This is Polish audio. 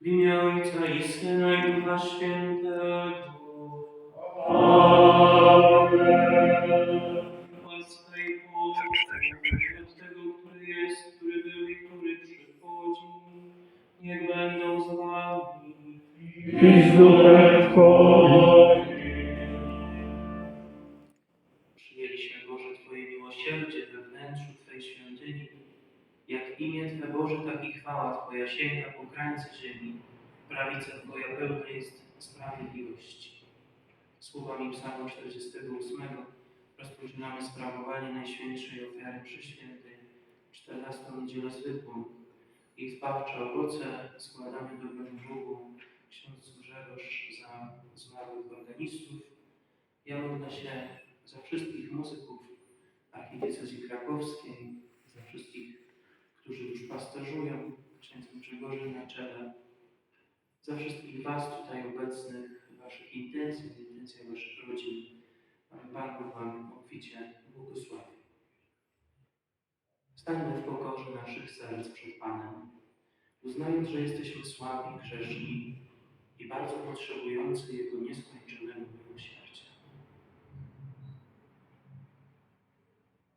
W imię Ojca i Syna i Ducha Świętego. Łaska i pokój od tego, który jest, który był i który przychodzi. Niech będą z i z duchem Twoim. Przyjęliśmy Boże Twoje miłosierdzie Twe Boże, tak i chwała Twoja sięga po krańce ziemi. Prawica Twoja pełna jest sprawiedliwości. Słowami Psalmu 48 rozpoczynamy sprawowanie Najświętszej Ofiary Przeświętej, 14 Niedzielę Zwykłą. Ich zbawcze owoce składamy dobrym Bogu, ksiądz Grzegorz za zmarłych organistów. Ja modlę się za wszystkich muzyków archidiecezji krakowskiej, za wszystkich, którzy już pasterzują, księdzem Grzegorzem na czele, za wszystkich Was tutaj obecnych, Waszych intencji, intencjach Waszych rodzin. Pan Wam obficie błogosławi. Stańmy w pokorze naszych serc przed Panem, uznając, że jesteśmy słabi, grzeszni i bardzo potrzebujący Jego nieskończonego.